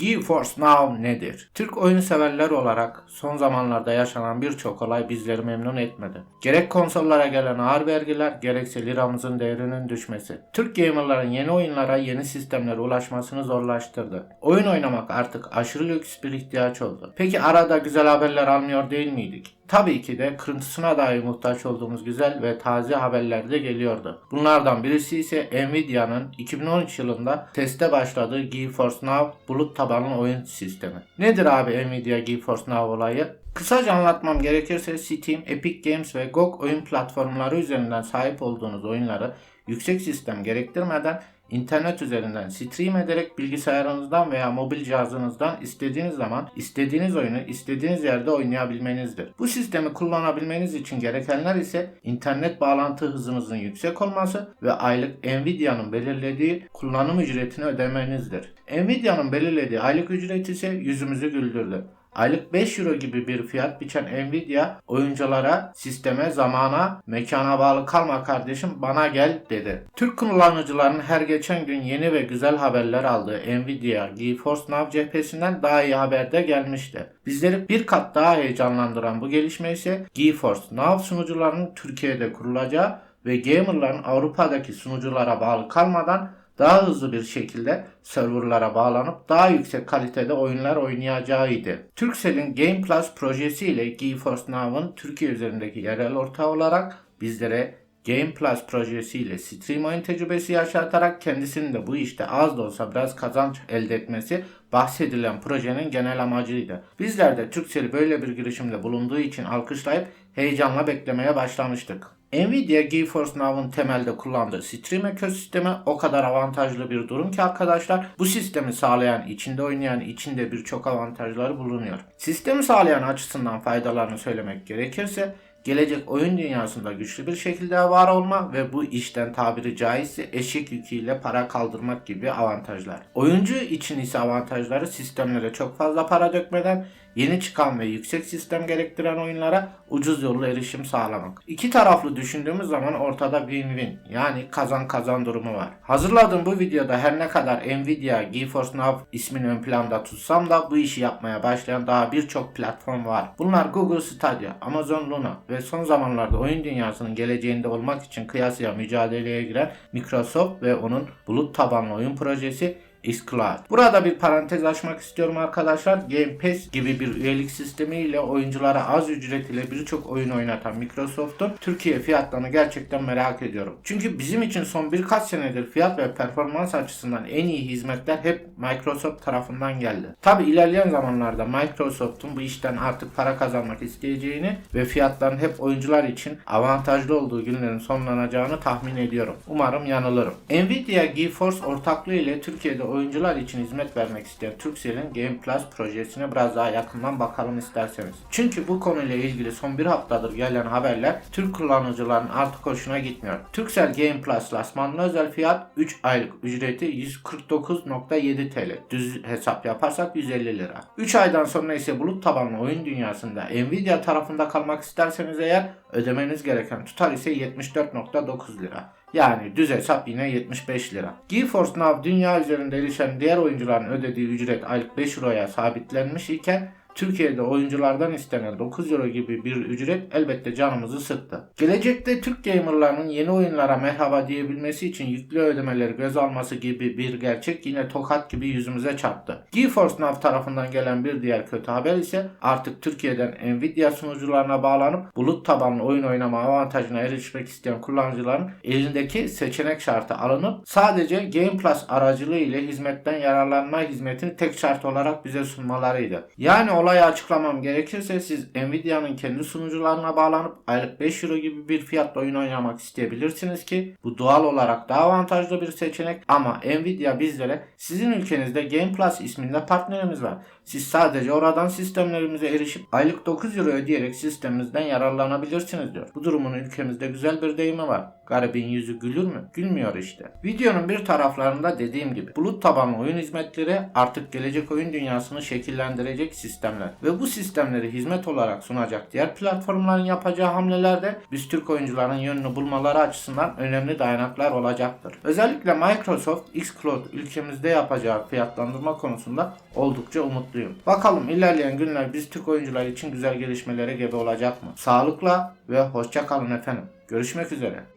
GeForce Now nedir? Türk oyun severler olarak son zamanlarda yaşanan birçok olay bizleri memnun etmedi. Gerek konsollara gelen ağır vergiler, gerekse liramızın değerinin düşmesi. Türk gamerların yeni oyunlara, yeni sistemlere ulaşmasını zorlaştırdı. Oyun oynamak artık aşırı lüks bir ihtiyaç oldu. Peki arada güzel haberler almıyor değil miydik? Tabii ki de kırıntısına dahi muhtaç olduğumuz güzel ve taze haberler de geliyordu. Bunlardan birisi ise Nvidia'nın 2013 yılında teste başladığı GeForce Now bulut tabanlı oyun sistemi. Nedir abi Nvidia GeForce Now olayı? Kısaca anlatmam gerekirse Steam, Epic Games ve GOG oyun platformları üzerinden sahip olduğunuz oyunları yüksek sistem gerektirmeden İnternet üzerinden stream ederek bilgisayarınızdan veya mobil cihazınızdan istediğiniz zaman istediğiniz oyunu istediğiniz yerde oynayabilmenizdir. Bu sistemi kullanabilmeniz için gerekenler ise internet bağlantı hızınızın yüksek olması ve aylık Nvidia'nın belirlediği kullanım ücretini ödemenizdir. Nvidia'nın belirlediği aylık ücret ise yüzümüzü güldürdü. Aylık 5 euro gibi bir fiyat biçen Nvidia oyunculara, sisteme, zamana, mekana bağlı kalma kardeşim bana gel dedi. Türk kullanıcıların her geçen gün yeni ve güzel haberler aldığı Nvidia GeForce Now cephesinden daha iyi haber de gelmişti. Bizleri bir kat daha heyecanlandıran bu gelişme ise GeForce Now sunucularının Türkiye'de kurulacağı ve gamerların Avrupa'daki sunuculara bağlı kalmadan daha hızlı bir şekilde serverlara bağlanıp daha yüksek kalitede oyunlar oynayacağıydı. Turkcell'in Game Plus projesi ile GeForce Now'ın Türkiye üzerindeki yerel ortağı olarak bizlere Game Plus projesiyle stream oyun tecrübesi yaşatarak kendisinin de bu işte az da olsa biraz kazanç elde etmesi bahsedilen projenin genel amacıydı. Bizler de Turkcell'i böyle bir girişimde bulunduğu için alkışlayıp heyecanla beklemeye başlamıştık. Nvidia GeForce Now'ın temelde kullandığı stream ekosistemi o kadar avantajlı bir durum ki arkadaşlar bu sistemi sağlayan, içinde oynayan, içinde birçok avantajları bulunuyor. Sistemi sağlayan açısından faydalarını söylemek gerekirse gelecek oyun dünyasında güçlü bir şekilde var olma ve bu işten tabiri caizse eşek yüküyle para kaldırmak gibi avantajlar. Oyuncu için ise avantajları sistemlere çok fazla para dökmeden yeni çıkan ve yüksek sistem gerektiren oyunlara ucuz yolla erişim sağlamak. İki taraflı düşündüğümüz zaman ortada win-win yani kazan kazan durumu var. Hazırladığım bu videoda her ne kadar Nvidia GeForce Now ismini ön planda tutsam da bu işi yapmaya başlayan daha birçok platform var. Bunlar Google Stadia, Amazon Luna ve son zamanlarda oyun dünyasının geleceğinde olmak için kıyasıya mücadeleye giren Microsoft ve onun bulut tabanlı oyun projesi xCloud. Burada bir parantez açmak istiyorum arkadaşlar. Game Pass gibi bir üyelik sistemiyle oyunculara az ücret ile birçok oyun oynatan Microsoft'un Türkiye fiyatlarını gerçekten merak ediyorum. Çünkü bizim için son birkaç senedir fiyat ve performans açısından en iyi hizmetler hep Microsoft tarafından geldi. Tabi ilerleyen zamanlarda Microsoft'un bu işten artık para kazanmak isteyeceğini ve fiyatların hep oyuncular için avantajlı olduğu günlerin sonlanacağını tahmin ediyorum. Umarım yanılırım. Nvidia GeForce ortaklığı ile Türkiye'de oyuncular için hizmet vermek isteyen Turkcell'in Game Plus projesine biraz daha yakından bakalım isterseniz. Çünkü bu konuyla ilgili son bir haftadır gelen haberler Türk kullanıcıların artık hoşuna gitmiyor. Turkcell Game Plus lasmanlı özel fiyat 3 aylık ücreti 149.7 TL. Düz hesap yaparsak 150 lira. 3 aydan sonra ise bulut tabanlı oyun dünyasında Nvidia tarafında kalmak isterseniz eğer ödemeniz gereken tutar ise 74.9 lira. Yani düz hesap yine 75 lira. GeForce Now dünya üzerinde erişen diğer oyuncuların ödediği ücret aylık 5 euroya sabitlenmiş iken Türkiye'de oyunculardan istenen 9 euro gibi bir ücret elbette canımızı sıktı. Gelecekte Türk gamerlarının yeni oyunlara merhaba diyebilmesi için yüklü ödemeleri göz alması gibi bir gerçek yine tokat gibi yüzümüze çarptı. GeForce Now tarafından gelen bir diğer kötü haber ise artık Türkiye'den Nvidia sunucularına bağlanıp bulut tabanlı oyun oynama avantajına erişmek isteyen kullanıcıların elindeki seçenek şartı alınıp sadece Game Plus aracılığı ile hizmetten yararlanma hizmetini tek şart olarak bize sunmalarıydı. Yani olayı açıklamam gerekirse siz Nvidia'nın kendi sunucularına bağlanıp aylık 5 euro gibi bir fiyatla oyun oynamak isteyebilirsiniz ki bu doğal olarak daha avantajlı bir seçenek ama Nvidia bizlere sizin ülkenizde Game Plus isminde partnerimiz var. Siz sadece oradan sistemlerimize erişip aylık 9 euro ödeyerek sistemimizden yararlanabilirsiniz diyor. Bu durumun ülkemizde güzel bir deyimi var. Garibin yüzü gülür mü? Gülmüyor işte. Videonun bir taraflarında dediğim gibi bulut tabanlı oyun hizmetleri artık gelecek oyun dünyasını şekillendirecek sistemler sistemler ve bu sistemleri hizmet olarak sunacak diğer platformların yapacağı hamlelerde biz Türk oyuncuların yönünü bulmaları açısından önemli dayanaklar olacaktır. Özellikle Microsoft xCloud ülkemizde yapacağı fiyatlandırma konusunda oldukça umutluyum. Bakalım ilerleyen günler biz Türk oyuncular için güzel gelişmelere gebe olacak mı? Sağlıkla ve hoşça kalın efendim. Görüşmek üzere.